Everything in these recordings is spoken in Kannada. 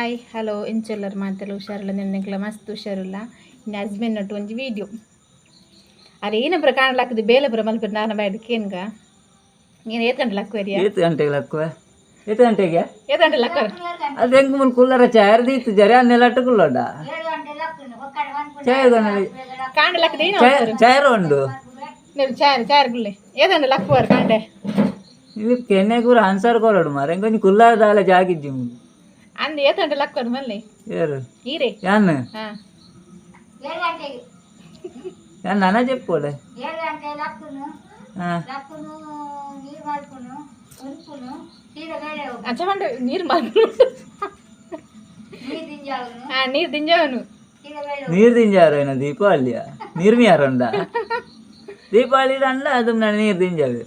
ಹಾಯ್ ಹಲೋ ಎಂಚೆಲ್ಲರು ಮಾತೆಲ್ಲ ಹುಷಾರಿಲ್ಲ ನಿನ್ನೆಗ್ಲ ಮಸ್ತ್ ಹುಷಾರಿಲ್ಲ ಇನ್ನು ಹಸ್ಬೆಂಡ್ ನಟ್ಟು ಒಂಜಿ ವೀಡಿಯೋ ಅರೆ ಏನಬ್ರ ಕಾಣಲಾಕದು ಬೇಲೆ ಬರ ಮಲ್ಪರ ನಾನು ಬೇಡಕ್ಕೆ ಏನ್ಗ ನೀನು ಏತ್ ಗಂಟೆ ಲಕ್ವರಿಯ ಏತ್ ಗಂಟೆಗೆ ಲಕ್ಕುವ ಏತ್ ಗಂಟೆಗೆ ಏತ್ ಗಂಟೆ ಲಕ್ಕ ಅದು ಹೆಂಗ್ ಮುನ್ ಕುಲ್ಲರ ಚಾರ್ ದೀತು ಜರಿ ಅನ್ನೆಲ್ಲ ಅಟ್ಟುಕುಲ್ಲೋಡ ಚಾಯ್ ಕಾಣಲಾಕದು ಏನು ಚಾಯರ್ ಉಂಡು ನೀವು ಚಾರ್ ಚಾರ್ ಗುಳ್ಳೆ ಏತ್ ಗಂಟೆ ಲಕ್ಕುವರ್ ಕಾಂಡೆ ಇದು ಕೆನ್ನೆ ಕೂರ ಆನ್ಸರ್ ಕೊರಡು ಮಾರ ಹೆಂಗ ನೀ ಕುಲ್ಲಾರ ದಾಲ ಜಾಗಿಜ್ಜಿ ಮುಂದೆ ಅಂದ್ ಏತಂಡ ಲಕ್ಕದು ಮಲ್ಲಿ ಯಾರು ಈರೆ ಯಾನ್ ಯಾನ್ ನಾನ ಚೆಪ್ಪೋಳೆ అచ్చమండి నీరు నీరు దింజావును. నీరు దింజారు ఆయన దీపావళి. నీరు మీరండ దీపావళి దండ అది నీరు దింజావు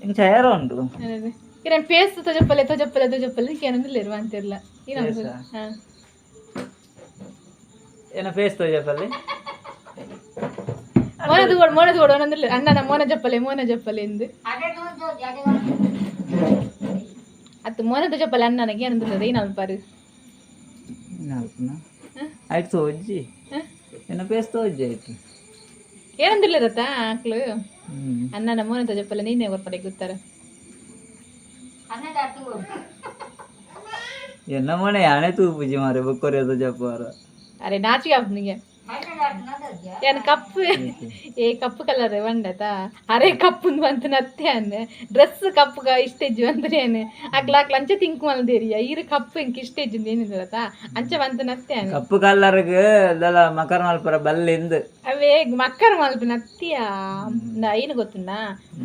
ఇంకా చేయరు ఉండు ఈయన పేస్తతో చెప్పలేదో చెప్పలేదో చెప్పలేదు ఇంకేనందు లేరు అంతేర్లా ఈయన ఏమైనా పేస్తో చెప్పాలి? మోన దూడు మోన దూడు అనందు లేరు అన్న మోన చెప్పలే మోన చెప్పలేదు అత్త మోనతో చెప్పాలి అన్నకి అనందు లేదు ఈయన అల్పారు ಆಯ್ತು ಅಜ್ಜಿ ಏನ ಪೇಸ್ತು ಅಜ್ಜಿ ಆಯ್ತು ಏನಂದಿಲ್ಲ ರತ್ತ ಆಕ್ಳು ಅನ್ನ ನಮ್ಮೂನಂತ ಚಪ್ಪಲ್ಲ ನೀನೇ ಬರ್ತಾರೆ ಗೊತ್ತಾರ એના મને આને તું ಮಾರೆ મારે બકોરે તો જપવાર ಅರೆ ನಾಚಿಕೆ ಅವನಿಗೆ ಏನು ಕಪ್ಪು ಏ ಕಪ್ಪು ಕಲರ್ ಬಂಡತ ಅರೆ ಕಪ್ಪು ಅಂತ ನತ್ತೆ ಡ್ರೆಸ್ ಕಪ್ಪು ಇಷ್ಟೇಜು ಅಂದ್ರೆ ಏನೆ ಅಕ್ಲ ಅಕ್ಲ ತಿಂಕು ಮಲ್ದೇರಿಯ ಈರು ಕಪ್ಪು ಇಂಕ ಇಷ್ಟೇಜು ಏನಿದ್ರತ ಅಂಚೆ ಬಂತ ನತ್ತೆ ಅನ್ನ ಕಪ್ಪು ಕಲ್ಲರ್ಗ ಇದೆಲ್ಲ ಮಕರ ಮಲ್ಪರ ಬಲ್ಲಿಂದು ಅವೇ ಮಕ್ಕರ ಮಲ್ಪ ನತ್ತಿಯ ಏನು ಗೊತ್ತುಂಡ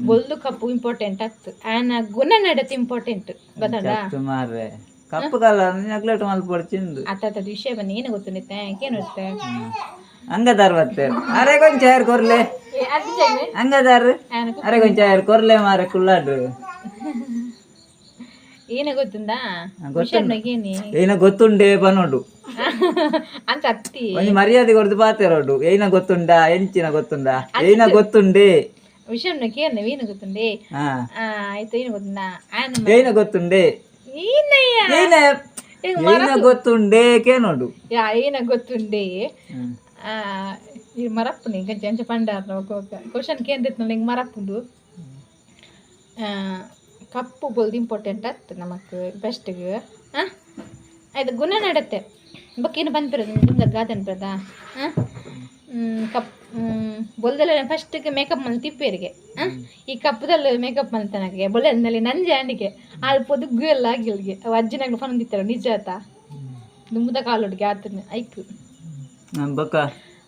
ಬೊಲ್ದು ಕಪ್ಪು ಇಂಪಾರ್ಟೆಂಟ್ ಆಗ್ತು ಆನ ಗುಣ ನಡತೆ ಇಂಪಾರ್ಟೆಂಟ್ ಗೊತ್ತಾಡ ಸುಮಾರು ಮಾರ್ರೆ ಕಪ್ಪು ಕಲ್ಲರ್ ನಗ್ಲೆಟ್ ಮಲ್ಪಡ ಚಿಂದು ಅತ್ತ ವಿಷಯ ಬನ್ನಿ ಏನು ಗೊತ್ತುಂಡಿತ್ತೆ ಏನು ಇರುತ್ತೆ ಹಂಗದಾರ್ ಮತ್ತೆ ಅರೆ ಕೊಂಚ ಚಾಯರ್ ಕೊರ್ಲೆ ಅದು ಜೈನೆ ಹಂಗದಾರ್ ಆನ ಅರೆ ಕೊಂಚ ಚಾಯರ್ ಕೊರ್ಲೆ ಮಾರೆ ಕುಲ್ಲಾಡ್ರು ಏನು ಗೊತ್ತುಂಡ ವಿಷಯ ನಗೇನಿ ಏನ ಗೊತ್ತುಂಡೆ ಬನೋಡು ಅಂತ ಅತ್ತಿ ಒಂಜಿ ಮರ್ಯಾದೆ ಕೊಡ್ದು ಪಾತೆರೋಡು ಏನ ಗೊತ್ತುಂಡ ಎಂಚಿನ ಗೊತ್ತುಂಡ ಏನ ಗೊತ್ತುಂಡೆ ವಿಷಯ ನಗೇನು ಏನು ಗೊತ್ತುಂಡೆ ಹಾ ಆ, ಆಯ್ತು ಏನು ಗೊತ್ತುಂಡ ಆನ ಏನ ಗೊತ್ತುಂಡೆ ಏನಯ್ಯ ಏನ ಏನ ಗೊತ್ತುಂಡೆ ಕೇನೋಡು ಯಾ ಏನ ಗೊತ್ತುಂಡೆ. ಆ, ಈ ಮರಪ್ಪುನಿ ಗಂಜ ಅಂಚ ಪಂಡಾರ ಕ್ವಶನ್ ಕೇಂದ್ರಿತ್ ನಿಂಗೆ ಮರಪ್ಪುಂಡು ಕಪ್ಪು ಬೋಲ್ದು ಇಂಪಾರ್ಟೆಂಟ್ ಅತ್ತ ನಮಕ್ ಬೆಸ್ಟ್ಗೆ ಹಾಂ ಆಯ್ತು ಗುಣ ನಡತ್ತೆ ಬಕ್ಕೇನು ಬಂದ್ಬಿರೋದು ನಿಮ್ಗೆ ಗಾದನ್ ಬರದ. ಹಾಂ ಕಪ್ ಬೊಲ್ದಲ್ಲ ಫಸ್ಟ್ ಮೇಕಪ್ ಮಲ್ ತಿಪ್ಪೇರಿಗೆ. ಹಾಂ? ಈ ಕಪ್ಪದಲ್ಲಿ ಮೇಕಪ್ ಮಲ್ತನಕ್ಕೆ ಬೊಲ್ದಲ್ಲಿ ನಂಜೆ ಜಾಂಡಿಗೆ ಅಲ್ಲಿ ಪೊದುಗು ಎಲ್ಲ ಆಗಿಲ್ಗೆ ಅವ ಅಜ್ಜಿನಾಗ್ಲು ಫೋನ್ ತಿತ್ತಾರ ನಿಜ ಆತ ದುಮ್ಮದ ಕಾಲೊಟ್ಟಿಗೆ ಆತನ ಐಕು ಬಕ್ಕ.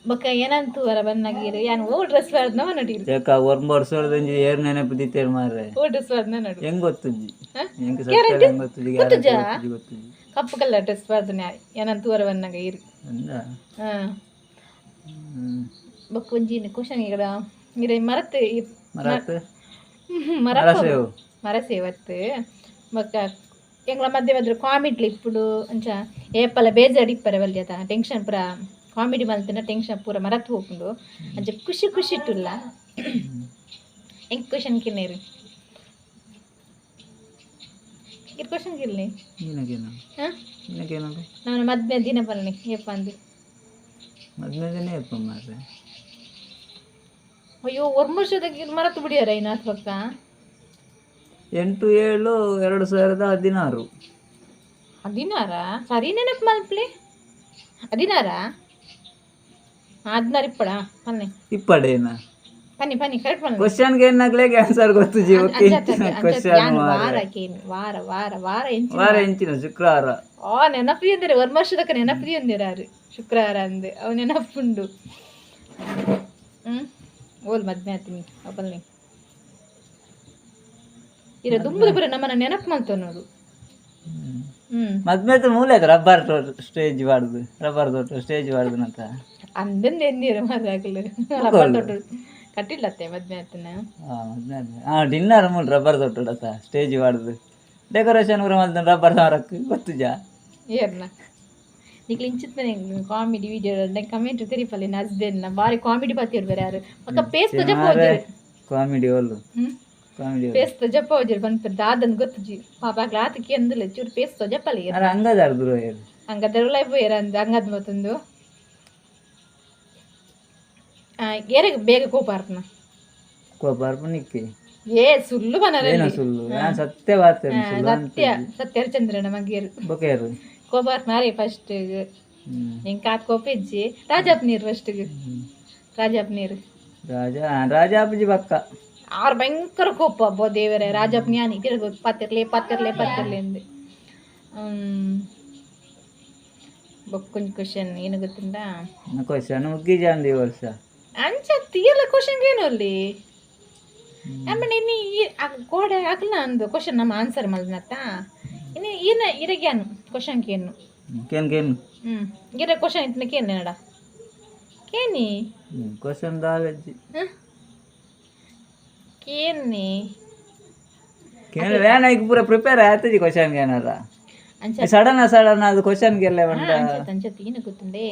ಬಕ್ಕ ಏನಂತು ವರ ಬನ್ನಾಗಿರು ಯಾನು ಓ ಡ್ರೆಸ್ ಬರ್ದ್ನ ನಡೀರು ಯಾಕ ಒಂಬರ್ ಸಾವಿರದಂಜಿ ಏರ್ ನೆನಪು ದಿತ್ತೇರ್ ಮಾರ್ರೆ. ಓ ಡ್ರೆಸ್ ಬರ್ದ್ನ ನಡು. ಹೆಂಗ್ ಗೊತ್ತುಜ್ಜಿ? ಹೆಂಗ್ ಹೆಂಗ್ ಗೊತ್ತುಜ್ಜಿ? ಗೊತ್ತುಜ್ಜಿ? ಕಪ್ಪು ಕಲರ್ ಡ್ರೆಸ್ ಬರ್ದ್ನ ಏನಂತು ವರ ಇರು ಅಂದ? ಹಾಂ. ಹ್ಮ್. ಕ್ವಶನ್ ಈಗ ಇರ ಮರತ್ ಮರತ್? ಮರ ಮರಸೇವು. ಮರ ಸೇವತ್ತು ಬೊಕ್ಕ ಎಂಗ್ಲ ಮಧ್ಯೆ ಮಧ್ಯ ಕಾಮಿಡ್ಲಿ ಇಪ್ಪುಡು ಅಂಚ ಏಪಲ ಬೇಜಾಡ್ ಇಪ್ಪರೆ ಬಲ್ಯದ ಟೆನ್ಷನ್ ಪೂರ ಕಾಮಿಡಿ ಮಲ್ತಿನ ಟೆನ್ಷನ್ ಪೂರ ಮರತ್ ಹೋಗ್ಕೊಂಡು ಅಂಚ ಖುಷಿ ಖುಷಿ ಇಟ್ಟುಲ್ಲ. ಹೆಂಗ್ ಕ್ವಶನ್ ಕಿನ್ನೇರಿ? ಇದು ಕ್ವಶನ್ ನಿನಗೇನು? ನಾನು ಮದ್ವೆ ದಿನ ಬನ್ನಿ ಏಪ ಅಂದು. ಮದ್ವೆ ದಿನ ಇಪ್ಪ ಮಾರ್ರೆ? ಅಯ್ಯೋ ಒಂದು ವರ್ಷದಾಗ ಮರತು ಬಿಡಿಯಾರ ಇನ್ನು ಪಕ್ಕ ಎಂಟು ಏಳು ಎರಡು ಸಾವಿರದ ಹದಿನಾರು. ಹದಿನಾರ? ಸರಿ ನೆನಪು ಮಲ್ಪ್ಲಿ ಹದಿನಾರ? ಹದಿನಾರು ಇಪ್ಪಡ ಪನ್ನಿ ಇಪ್ಪಡೇನ? ಪನ್ನಿ ಪನ್ನಿ ಕರೆಕ್ಟ್ ಪನ್ನಿ ಕ್ವಶನ್ಗೆ ಏನಾಗ್ಲೇ ಆನ್ಸರ್ ಗೊತ್ತು ಜೀವಕ್ಕೆ? ಕ್ವಶನ್ ವಾರ ವಾರ ವಾರ ವಾರ ಎಂಚಿನ. ವಾರ ಎಂಚಿನ ಶುಕ್ರವಾರ. ಓ ನೆನಪಿ ಎಂದಿರ ಒಂದು ವರ್ಷದಕ್ಕ ನೆನಪು ಎಂದಿರಾರು ಶುಕ್ರವಾರ ಅಂದೆ. ಅವು ನೆನಪುಂಡು. ಹ್ಞೂ ಓಲ್ ಮದ್ವೆ ಆತೀನಿ ಅಪ್ಪಲ್ನಿ ಇರ ದುಂಬುದ ಬರ ನಮ್ಮನ್ನ ನೆನಪು ಮಾಡ್ತಾವ ನೋಡು ಮದ್ವೆ ಮೂಲ ಆಯ್ತು ರಬ್ಬರ್ ಸ್ಟೇಜ್ ಬಾರ್ದು ರಬ್ಬರ್ ತೋಟ ಸ್ಟೇಜ್ ಬಾರ್ದು ಅಂತ ಅಂದಂದ ಎಂದಿರ ಮದಾಗಲು ರಬ್ಬರ್ ದೊಡ್ಡ ಕಟ್ಟಿಲ್ಲತ್ತೆ ಮದ್ವೆ ಆತನ. ಹಾ ಡಿನ್ನರ್ ಮೂಲ ರಬ್ಬರ್ ತೋಟ ಸ್ಟೇಜ್ ಬಾರ್ದು ಡೆಕೋರೇಷನ್ ಪೂರ ಮಾಡ್ತಾನೆ ರಬ್ಬರ್ ಸಾರಕ್ಕೆ ಗೊತ್ತು ಜಾ ಏರ್ನ. ನೀ ಕಾಮಿಡಿ ವಿಡಿಯೋ ನೆ ಕಮೆಂಟ್ ತಿರಿಪಲ್ಲಿ ನಜ್ದೆನ್ನ ಬಾರಿ ಕಾಮಿಡಿ ಪತ್ತಿರ್ ಬೇರೆ ಯಾರು ಅಕ್ಕ ಪೇಸ್ಟ್ ಜಪ್ಪ ಹೋದಿರು ಕಾಮಿಡಿ ಒಲ್ಲು ಕಾಮಿಡಿ ಪೇಸ್ಟ್ ಜಪ್ಪ ಹೋದಿರು ಬಂತು ದಾದನ್ ಗೊತ್ತಿಜಿ ಪಾಪ ಗ್ಲಾತಿಗೆ ಅಂದಲೆ ಚೂರು ಪೇಸ್ಟ್ ಜಪ್ಪಲಿ ಅರೆ ಹಂಗದಾರ್ದ್ರು ಹೇಳು ಹಂಗದಾರು ಲೈಫ್ ಬೇರೆ ಅಂದ ಹಂಗದ್ ಏರೆ ಬೇಗ ಕೋಪ ಅರ್ಪಣ ಕೋಪ ಏ ಸುಳ್ಳು ಬನರಲ್ಲಿ ಸುಳ್ಳು ನಾನು ಸತ್ಯ ಬಾರ್ತೇನೆ ಸತ್ಯ ಸತ್ಯಚಂದ್ರನ ಮಗೇರು ಬೊಕೇರು ಮಾರಿ ಫಸ್ಟ್ ಹಿಂಗ್ ನಿಂಗೆ ಕಾತ್ ಕೊಪ್ಪಿಜ್ಜಿ ನೀರು ಫಸ್ಟ್ ರಾಜಾಪ್ ನೀರು. ರಾಜ ರಾಜಾ ಅಪ್ಪಾಜಿ ಪಕ್ಕ. ಆರು ಭಯಂಕರ ಕೋಪ ಅಬ್ಬೋ ದೇವರೇ ರಾಜಾಪ್ ಜ್ಞಾನಿ ತಿರುಗು ಪತ್ತಿರ್ಲಿ ಪತ್ತಿರ್ಲಿ ಪತ್ತಿರ್ಲಿ ಅಂದೆ. ಬೊಕ್ಕೊಂದು ಕ್ವಶನ್ ಏನು ಗೊತ್ತಿಂದ ಕ್ವಶನ್ ಮುಗ್ಗಿಜಾಂದಿ ಈ ವರ್ಷ? ಅಂಚ ತೀರ್ಲ ಕ್ವಶನ್ ಏನು ಅಲ್ಲಿ? ಆಮೇಲೆ ಆ- ಗೋಡೆ ಆಗಲ್ಲ ಅಂದು? ಕ್ವಶನ್ ನಮ್ಮ ಆನ್ಸರ್ ಮಲ್ನತ್ತ? ಇನ್ನು ಇನ್ನ ಇರಗ್ಯಾನು ക്വസ്റ്റൻ കേന്നു ಕೇನ್. ಕೇನ್ ಹ್ಞೂ ಇರ ಕ್ವಶನ್ ಇತ್ತನ ಕೇನೆ ನಡ ಕೇನಿ. ಕ್ವಶನ್ കേനി ಕೇನ್ ವ್ಯಾನ್ ಆಗಿ ಪೂರ ಪ್ರಿಪೇರ್ ಆಯ್ತಜಿ ಕ್ವಶನ್ ಏನಾರ. ಸಡನ್ ಸಡನ್ ಅದು ಕ್ವಶನ್ ಗೆಲ್ಲ ಬಂದ ಅಂಚತ್ ಅಂಚತ್. ಏನು ಗೊತ್ತುಂಡೆ?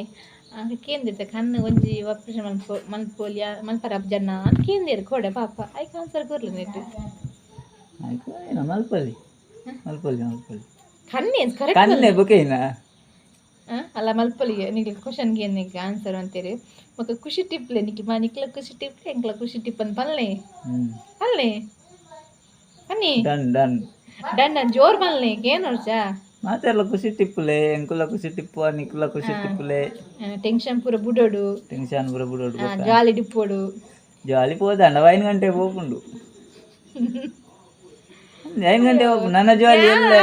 ಕೇಂದಿರ್ತೆ ಕಣ್ಣು ಒಂಜಿ ಆಪರೇಷನ್ ಮಲ್ಪೋ ಮಲ್ಪೋಲಿಯ ಮಲ್ಪರ ಜನ ಅಂತ ಕೇಂದಿರ್ ಕೊಡೆ ಪಾಪ. ಐಕ ಆನ್ಸರ್ ಕೊರ್ಲಿ ನೆಟ್ಟು ಆಯ್ತು ಏನೋ ಮಲ್ಪಲ್ಲಿ ಮಲ್ಪಲ್ಲಿ ಮಲ್ಪಲ್ಲಿ ಕಣ್ಣೆ ಕರೆಕ್ಟ್ ಕನ್ನೆ ಬೊಕೇನ ಆ, ಅಲ್ಲ ಮಲ್ಪಲಿಗೆ ನಿಕ್ಲ ಕ್ವಶನ್ಗೆ ನಿಕ್ಲೆ ಆನ್ಸರ್ ಅಂತೀರಿ ఒక ಖುಷಿ ಟಿಪ್ಲೆ ನಿಕ್ಲ ಮಾ ನಿಕ್ಲ ಖುಷಿ ಟಿಪ್ಲೆ ಎಂಕ್ಲ ಖುಷಿ ಟಿಪ್ ಅಂತ ಪಲ್ಲೆ ಹ್ಮ್ ಪಲ್ಲೆ ಪನ್ನಿ ಡನ್ ಡನ್ ಡನ್ ಜೋರ್ ಪಲ್ಲೆ ಏನ್ ವರ್ಷ ಮಾತೆಲ್ಲ ಖುಷಿ ಟಿಪ್ಪುಲೆ ಎಂಕುಲ ಖುಷಿ ಟಿಪ್ಪು ನಿಕ್ಕುಲ ಖುಷಿ ಟಿಪ್ಪುಲೆ ಟೆನ್ಷನ್ ಪೂರ ಬುಡೋಡು ಟೆನ್ಷನ್ ಬುರ ಬುಡೋಡು ಆ, ಜಾಲಿ ಡಿಪ್ಪೋಡು ಜಾಲಿ పోదండ ఐదు గంటే పోకుండు ಹೆಂಗಂಟೆ ಹೋಗು ನನ್ನ ಜೋಲಿ ಎಲ್ಲ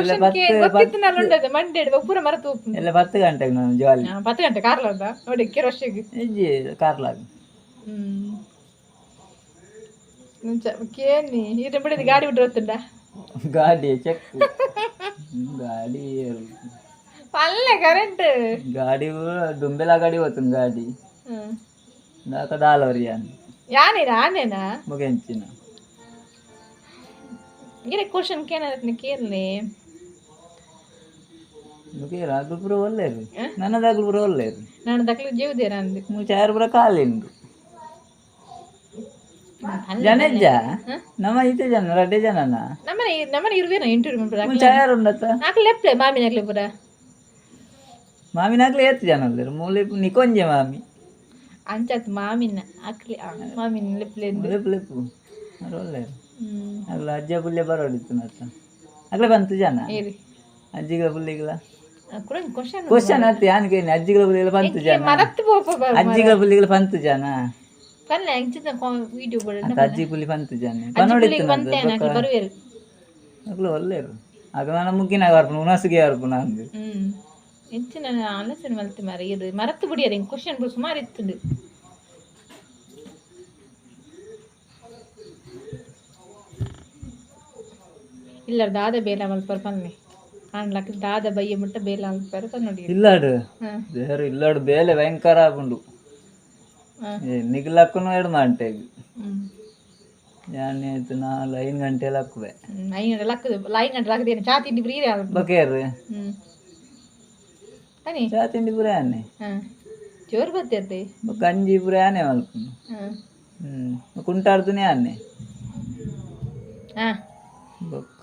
ಎಲ್ಲ ಬತ್ತು ಮಂಡೆ ಪೂರ ಮರೆತು ಎಲ್ಲ ಬತ್ತು ಗಂಟೆಗೆ ನನ್ನ ಜೋಲಿ ಬತ್ತು ಗಂಟೆ ಕಾರ್ಲಾಗ ನೋಡಿ ಕೆರ ವರ್ಷಕ್ಕೆ ಇಜ್ಜಿ ಕಾರ್ಲಾಗ ಕೇನಿ ಇದ್ರ ಬಿಡಿದ ಗಾಡಿ ಬಿಟ್ಟು ಹೋಗ್ತಿಂಡ ಗಾಡಿ ಚೆಕ್ ಗಾಡಿ పల్లె కరెంట్ గాడి దుంబెలా గాడి పోతుంది గాడి దాకా దాలవరి అని యానేనా ఆనేనా ముగించిన ಗಿಡ ಕ್ವಶನ್ ಕೇಳತ್ನ ಕೇಳಲಿ ಮುಗೇರ ಆಗುಬ್ರ ಒಳ್ಳೆಯದು ನನ್ನದಾಗುಬ್ರ ಒಳ್ಳೆಯದು ನಾನು ದಕ್ಕಲು ಜೀವದೇರ ಅಂದೆ? ಮುಂಚೆ ಯಾರುಬ್ರ ಕಾಲಿಂದು ಜನ ಇಜ್ಜ ನಮ್ಮ ಇತ್ತೆ ಜನ ರಡ್ಡೆ ಜನನ? ನಮ್ಮನೆ ನಮ್ಮನೆ ಇರುವೇನ ಇಂಟರ್ವ್ಯೂ ಮಾಡ್ಬಿಡ ಮುಂಚೆ ಯಾರು ಉಂಡತ್ತ ನಾಲ್ಕು ಲೆಪ್ಲೆ ಮಾಮಿನ ಆಗ್ಲಿ ಬುರ ಮಾಮಿನ ಆಗ್ಲಿ ಏತ್ ಜನ ಅಂದ್ರೆ ಮೂಲೆ ನಿಕೊಂಜೆ ಮಾಮಿ. ಅಂಚತ್ ಮಾಮಿನ ಆಗ್ಲಿ ಮಾಮಿನ ಲೆಪ್ಲೆ ಲೆಪ್ ಲೆಪ್ಪು ಒಳ್ಳೆಯದು ಅಲ್ಲ ಅಜ್ಜ ಬುಲ್ಲೆ ಬರೋದಿತ್ತು ಮತ್ತೆ ಅಗ್ಲ ಬಂತು ಜನ. ಅಜ್ಜಿಗಳ ಬುಲ್ಲಿಗಳ ಕ್ವಶನ್ ಅತ್ತೆ ಯಾನ್ ಕೇಳಿ ಅಜ್ಜಿಗಳ ಬುಲ್ಲಿಗಳ ಬಂತು ಜನ. ಅಜ್ಜಿಗಳ ಬುಲ್ಲಿಗಳ ಬಂತು ಜನ. ಅಜ್ಜಿ ಬುಲ್ಲಿ ಬಂತು ಜನ. ನೋಡಿತ್ತು ಒಳ್ಳೆಯರು ಆಗ ನಾನು ಮುಗ್ಗಿನ ಅರ್ಪಣ ಉನಸಿಗೆ ಅರ್ಪಣ ಅಂದು. ಹೆಚ್ಚಿನ ಆಲೋಚನೆ ಮಲ್ತಿ ಮಾರ ಇದು ಮರತ್ತು ಬಿಡಿಯರ್ ಕ್ವಶನ್ ಸುಮಾರು ಇತ್ತು. ಇಲ್ಲ ದಾದ ಬೇಲ ಮಲ್ಪರ್ ಬನ್ನಿ. ಕಾಣ್ಲಕ್ಕ ದಾದ ಬಯ್ಯ ಮುಟ್ಟ ಬೇಲ ಮಲ್ಪರ್ ನೋಡಿ. ಇಲ್ಲಾಡು? ದೇವರು ಇಲ್ಲಾಡು ಬೇಲೆ ಭಯಂಕರ ಆಗುಂಡು. ನಿಗ್ಲಕ್ಕೂ ಎರಡು ಎಡು ಮಾಡ್ಟೇಗ್ ಹ್ಞೂ ಯಾನ್ ಆಯ್ತು ನಾ ಐದು ಗಂಟೆ ಐದು ಗಂಟೆ ಲಕ್ಕದು ಐದು ಗಂಟೆ ಲಕ್ಕದೇನು ಚಾ ತಿಂಡಿ ಫ್ರೀ ಬಕೇರು ಹ್ಞೂ ಬನ್ನಿ. ಚಾ ತಿಂಡಿ ಬೊಕ್ಕ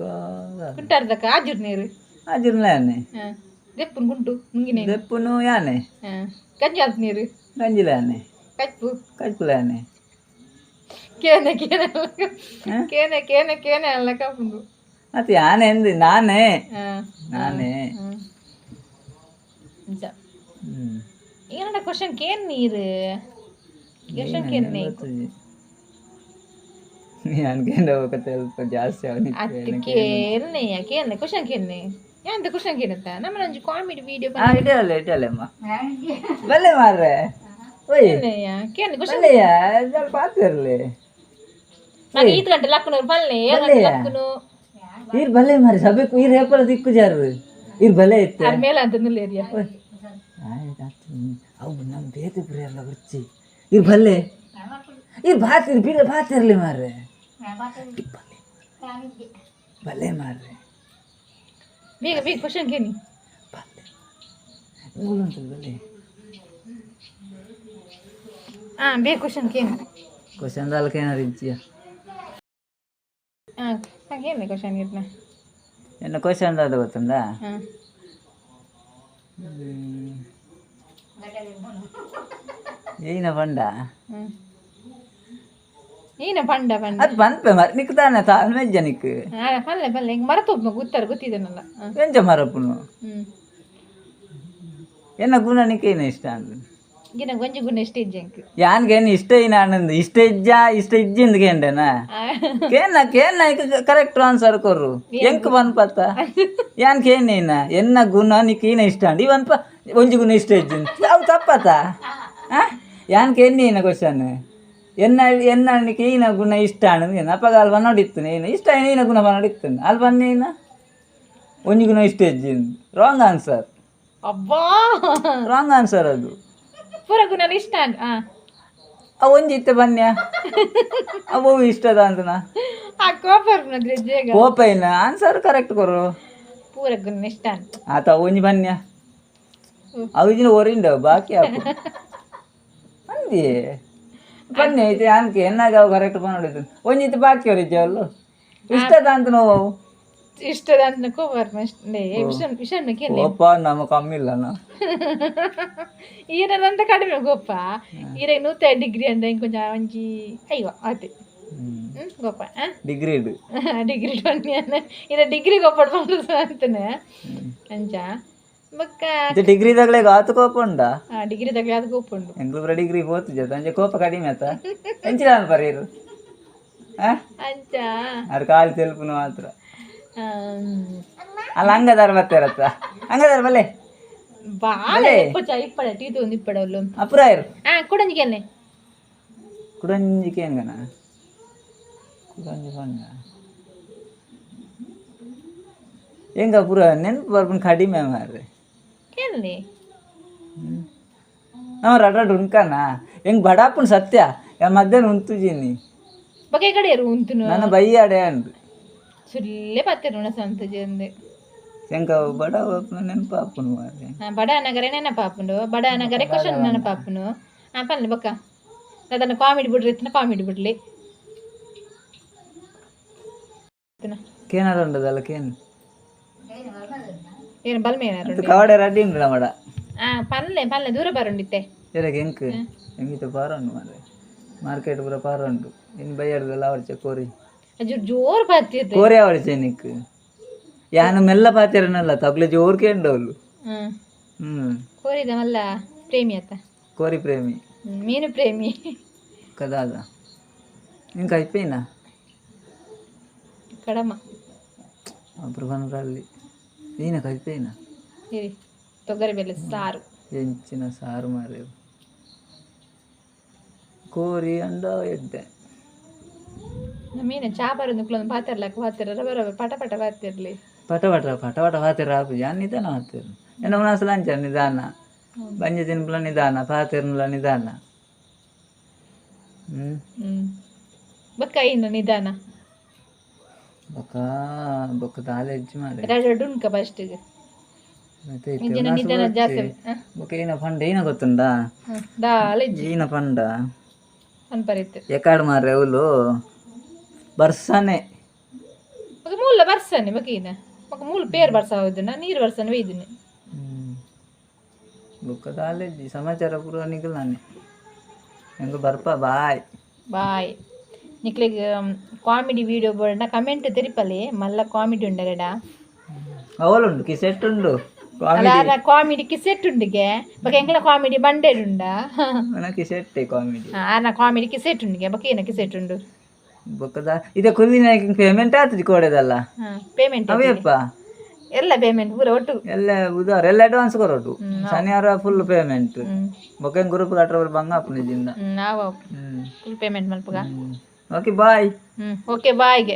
ಕುಂಟಾರ್ದಕ್ಕ ಆಜೂರು ನೀರು? ಅಜಿರ್ಲೆ ಆನೆ ಹಾಂ. ದೆಪ್ಪುನ್ ಗುಂಟು ಮುಂಗಿನ ದೆಪ್ಪುನು ಯಾನೆ? ಹಾಂ. ಗಂಜಿ ಆಲ್ತು ನೀರು? ಗಂಜಿಲೆ ಆನೆ ಕಚ್ಚು ಕಜ್ಪುಲೆ ಆನೆ ಕೇನೆ ಕೇನೆ ಹಾಂ? ಕೇನೆ ಕೇನೆ ಕೇನೆ ಅಲ್ಲ ಕಪ್ಪುಂದು ಮತ್ತೆ ಯಾನೆ ಎಂದಿ? ನಾನೇ? ಹಾಂ. ನಾನೇ. ಹಾಂ ನಿಜ. ಹ್ಮ್. ಏನಡ ಕ್ವಶನ್ ಕೇನ್ ನೀರು? ಕ್ವಶನ್ ಕೇನ್ ನೀ ಅನ್ಕೊಂಡೆ ಹೋಗತ್ತೆ ಸ್ವಲ್ಪ ಜಾಸ್ತಿ ಅವನಿಗೆ ಯಾಂತ ನಮ್ಮ ನಂಜು ಕಾಮಿಡಿ ವಿಡಿಯೋ ಆ ಇಡಲ್ಲ ಇಡಲ್ಲಮ್ಮ ಬಲ್ಲೆ ಮಾರ್ರೆ. ಓಯ್. ಕೇನೆ ಕ್ವಶನ್ ಬಲ್ಲೆಯ? ಸ್ವಲ್ಪ ಪಾತಿರ್ಲಿ ನಾನು ಈತ್ ಗಂಟೆ ಬಲ್ಲೆ ಲಕ್ಕನು? ಇರ್ ಬಲ್ಲೆ ಮಾರಿ ಸಬೇಕು ಈರ್ ಹೇಪಲ ದಿಕ್ಕು ಜಾರು. ಇರ್ ಬಲ್ಲೆ ಇತ್ತೆ. ಅದ್ರ ಮೇಲೆ ಅಂತ ಏರಿಯಾ ಓಯ್. ಆಯ್ತು ಅವು ನಮ್ಮ ಬೇತೆ ಪುರಿ ಎಲ್ಲ ಹುಚ್ಚಿ. ಈರ್ ಬಲ್ಲೆ. ಈರ್ ಬಾತಿರ್ ಬಿಡ ಬಾತಿರ್ಲಿ ಮಾರ್ರೆ. ಬಲ್ಲೆ ಮಾಡ್ರಿ ಬೇಗ ಬೇಗ ಕ್ವಶನ್ ಕೇಳಿ ಬಲ್ಲೆ ಹಾ ಬೇಗ ಕ್ವಶನ್ ಕೇಳಿ ಕ್ವಶನ್ ದಾಲ್ಕ ಏನಾರು ಇದ್ದೀಯ ಹಾಂ ಹೇಳಿ ಕ್ವಶನ್ ಇದ್ನ ಏನು ಕ್ವಶನ್ ಅದು ಗೊತ್ತಂದ ಹಾಂ ಏನು ಬಂಡ ಹ್ಞೂ ಏನ ಪಂಡ ಪಂಡ? ಅದು ಬಂದ ಮರ ನಿಕ್ತಾನೆ ತಾನೆ ತಾನು ಮೆಜ್ಜ ನಿಕ್? ಹಾ ಪಲ್ಲೆ ಪಲ್ಲೆ ಹಿಂಗೆ ಮರತೋದ್ ಮಗು ಉತ್ತರ ಗೊತ್ತಿದನಲ್ಲ. ಎಂಜ ಮರಪುನು? ಏನ ಗುಣ ನಿಕ್ಕೇನ ಇಷ್ಟ ಅಂದ್ರೆ ಗಿನ ಗೊಂಜಿ ಗುಣ ಇಷ್ಟ ಇಜ್ಜಂಕ್ ಯಾನ್ಗೇನು ಇಷ್ಟ ಈ ನಾನಂದು ಇಷ್ಟ ಇಜ್ಜ ಇಷ್ಟ ಇಜ್ಜಿಂದ ಕೇಂಡೆನ ಕೇನ ಕೇನ ಕರೆಕ್ಟ್ ಆನ್ಸರ್ ಕೊರ್ರು ಬನ್ ಪತ್ತ ಯಾನ್ ಕೇನೇನ ಎನ್ನ ಗುಣ ನಿಕ್ಕೀನ ಇಷ್ಟ ಅಂಡ್ ಇವನ್ಪ ಒಂಜಿ ಗುಣ ಇಷ್ಟ ಇಜ್ಜಿಂದ. ಅವು ತಪ್ಪತ್ತ? ಹಾಂ? ಯಾನ್ ಕೇನೇನ ಕ್ವಶನ್ ಎನ್ನ ಎನ್ನ ಈನ ಗುಣ ಇಷ್ಟ ಅನ್ನೋದು ಅಪ್ಪಾಗ ಅಲ್ಲಿ ನೋಡಿತ್ತೇನೆ ಏನು ಇಷ್ಟ ನೀನ ಗುಣ ನೋಡಿತ್ತು ಅಲ್ಲಿ ಬಂದೇನ ಒಂಜಿ ಗುಣ ಇಷ್ಟ ರಾಂಗ್ ಆನ್ಸರ್ ಅಬ್ಬಾ! ರಾಂಗ್ ಆನ್ಸರ್ ಅದು. ಪೂರ ಗುಣ ಇಷ್ಟ ಆ. ಅವು ಒಂಜಿ ಇತ್ತೆ ಬನ್ಯ? ಅವು ಇಷ್ಟದ ಅಂತನ ಆ ಕೋಪ ಇಲ್ಲ ಆನ್ಸರ್ ಕರೆಕ್ಟ್ ಕೊರು ಪೂರ ಗುಣ ಇಷ್ಟ ಆತ ಒಂಜಿ ಬನ್ಯ? ಅವು ಇಜಿನ ಒರಿಂಡ ಬಾಕಿ ಹಾಕು. ಬನ್ನಿ ಐತೆ ಅನ್ಕೆ ಎನ್ನಾಗ ಅವು ಕರೆಕ್ಟ್ ಬಂದಿದ್ದು ಒಂಜಿ ಇತ್ತು ಬಾಕಿ ಅವ್ರು ಇಜ್ಜವಲ್ಲು ಇಷ್ಟದ ಅಂತ ನಾವು ಅವು ಇಷ್ಟದ ಅಂತ ಕೋಪರ್ ವಿಷನ್ ವಿಷನ್ ಮೇಕೆ ಕೋಪ ನಮ್ಮ ಕಮ್ಮಿಲ್ಲನ ఈయనంత కడిమే గొప్ప ఈయన నూత డిగ్రీ అంటే ఇంకొంచెం మంచి అయ్యో అది ఉం, గొప్ప ಡಿಗ್ರಿ ಇಡು డిగ్రీ ట్వంటీ అన్న ఈయన డిగ్రీ గొప్ప అంతనే అంచా ಡಿಗ್ರಿ ತಗ್ಲಾಗ ಆತು ಕೋಪ ಉಂಡ ಡಿಗ್ರಿ ತಗ್ಲಾದ ಕೋಪ ಉಂಡು ಎಂಗ್ಳೂರ ಡಿಗ್ರಿ ಹೋಗ್ತಿದ್ದೆ ಅಂಜೆ ಕೋಪ ಕಡಿಮೆ ಆತ ಎಂಚಿನ ಹೆಂಚಿನ ಬರೀರು ಅವ್ರ ಕಾಲು ತೆಲುಪುನು ಮಾತ್ರ ಅಲ್ಲ ಹಂಗದಾರ ಬರ್ತಾರತ್ತ ಹಂಗದಾರ ಬಲೆ ಬಾಳೆ ಇಪ್ಪಡ ಟೀತು ಒಂದು ಇಪ್ಪಡ ಒಲ್ಲು ಅಪುರಾಯರು ಹಾ ಕುಡಂಜಿಕೆನೆ ಕುಡಂಜಿಕೆ ಹಂಗನ ಕುಡಂಜಿ ಬಂದ ಹೆಂಗ ಅಪುರ ನೆನಪು ಬರ್ಬನ್ ಕಡಿಮೆ ಮಾರ್ರೆ ಎಲ್ಲಿ ನಾವು ರಡ್ ಉಣ್ಕಣ ಹೆಂಗ್ ಬಡಾಪುನ್ ಸತ್ಯ ಮಧ್ಯಾಹ್ನ ಉಂತುಜೀನಿ ಬಗ್ಗೆ ಕಡೆ ಯಾರು ಉಂತು ನನ್ನ ಬೈಯ ಅಡೆ ಅಂದು ಸುಳ್ಳೆ ಪತ್ತೆ ಋಣ ಸಂತಜಿ ಅಂದೆ ಹೆಂಗ ಬಡ ನೆನಪಾಪುನು ಬಡ ನಗರೇ ನೆನಪಾಪುನು ಬಡ ನಗರೇ ಕ್ವಶನ್ ನೆನಪಾಪುನು ಹಾಂ ಪನ್ನಿ ಬಕ್ಕ ಅದನ್ನು ಕಾಮಿಡಿ ಬಿಡ್ರಿ ಇತ್ತನ ಕಾಮಿಡಿ ಬಿಡ್ಲಿ ಕೇನಾರ ಉಂಡದಲ್ಲ ಕೇನು ಏನು ಬಲ್ಮೆ ಏನಾದ್ರು ಕಾಡೆ ರೆಡಿ ಇಂದ್ರ ಮಡ? ಆ ಪಲ್ಲೆ ಪಲ್ಲೆ ದೂರ ಬರೊಂಡಿತ್ತೆ. ಎರೆ ಗೆಂಕ ಎಂಗಿತ ಬಾರೋನು ಮಾರೆ ಮಾರ್ಕೆಟ್ ಬರ ಬಾರೋಂಡು ಇನ್ ಬೈಯರ್ದು ಲಾವರ್ ಚ ಕೋರಿ. ಅಜ್ಜ ಜೋರ್ ಬಾತಿ ಇತ್ತೆ ಕೋರಿ ಅವರ್ ನಿಕ್ ಯಾನು ಮೆಲ್ಲ ಬಾತಿ ತಗ್ಲ ಜೋರ್ ಕೇಂಡೋಲು ಹ್ಮ್ ಹ್ಮ್. ಕೋರಿ ದ ಮಲ್ಲ ಪ್ರೇಮಿ ಅತ್ತ? ಕೋರಿ ಪ್ರೇಮಿ. ಮೀನು ಪ್ರೇಮಿ. ಕದಾದ. ನಿನ್ ಕೈಪೇನಾ ಕಡಮ. ಅಪ್ರವನ್ ಕಲ್ಲಿ నేను కలిపినా ఇది తొగరి బెల్ల సారు ఎంచిన సారు మరి కోరి అండ ఎడ్ಡೆ ಮೀನು ಚಾಪಾರು ನುಕ್ಲೊಂದು ಪಾತಿರ್ಲಕ್ಕ ಪಾತಿರ ಬರೋಬ ಪಟ ಪಟ ಪಾತಿರ್ಲಿ ಪಟ ಪಟ ಪಟ ಪಟ ಪಾತಿರ ಹಾಪಿಜ ನಿಧಾನ ಹಾತಿರ್ ಏನೋ ಉಣಸಲ ಅಂಚ ನಿಧಾನ ಬಂಜ ತಿನ್ಪುಲ ನಿಧಾನ ಪಾತಿರ್ನುಲ ನಿಧಾನ ಹ್ಞೂ ಬಕ್ಕ ಇನ್ನು ನಿಧಾನ ಬೊಕ ಬೊಕ ದಾಲೆಜ್ಜಿ ಮಾರೆ. ರಜಡ್ ಉಂಕ ಫಸ್ಟಿಗೆ ಇಂಜಿನ ಜಾಸ್ತಿ. ಪಂಡ ಏನ ಗೊತ್ತುಂಡ? ದಾಲೆಜ್ಜಿ ಏನ ಪಂಡ ಅನ್ಪರಿತ್ತು ಎಕಾಡ್ ಮಾರೆ ಉಲು ಬರ್ಸನೆ. ಬೊಕ ಮೂಲ ಬರ್ಸನೆ ಬಕೀನ ಬೊಕ ಮೂಲ ಪೇರ್ ಬರ್ಸ ಹೋದನ ನೀರು ಬರ್ಸನೆ ವೇದಿನಿ ಬೊಕ ದಾಲೆಜ್ಜಿ ಸಮಾಚಾರ ಪೂರ ನಿಗಲಾನೆ ಹೆಂಗ ಬರ್ಪ ಬಾಯ್. ಬಾಯ್. ನಿಕ್ಲಿಗೆ ಕಾಮಿಡಿ ವೀಡಿಯೋ ಬೋರ್ಡ್ನ ಕಮೆಂಟ್ ತಿರುಪಲಿ ಮಲ್ಲ ಕಾಮಿಡಿ ಉಂಡರೆಡಾ ಅವಲುಂಡು ಕಿಸೆಟ್ ಉಂಡು ಕಾಮಿಡಿ ಕಿಸೆಟ್ ಉಂಡಿಗೆ ಬಕ ಎಂಗ್ಲ ಕಾಮಿಡಿ ಬಂಡೆಡ್ ಉಂಡಾ ಕಿಸೆಟ್ ಕಾಮಿಡಿ ಆರ್ನ ಕಾಮಿಡಿ ಕಿಸೆಟ್ ಉಂಡಿಗೆ ಬಕ ಏನ ಕಿಸೆಟ್ ಉಂಡು ಬಕದ ಇದ ಕುಲ್ಲಿನ ಪೇಮೆಂಟ್ ಆತದಿ ಕೊಡೆದಲ್ಲ? ಪೇಮೆಂಟ್ ಅವೇಪ್ಪ ಎಲ್ಲ ಪೇಮೆಂಟ್ ಪೂರ ಒಟ್ಟು. ಎಲ್ಲ ಉದಾರ ಎಲ್ಲ ಅಡ್ವಾನ್ಸ್ ಕೊರೋಟು ಶನಿವಾರ ಫುಲ್ ಪೇಮೆಂಟ್ ಬೊಕ್ಕ ಗ್ರೂಪ್ ಕಟ್ಟರ ಬಂಗ ಅಪ್ಪನಿದಿಂದ ನಾವು ಫುಲ್ ಪೇಮೆಂಟ್ ಮಲ್ಪಗ. ಓಕೆ ಬಾಯ್ ಹ್ಮ್ ಓಕೆ ಬಾಯ್ಗೆ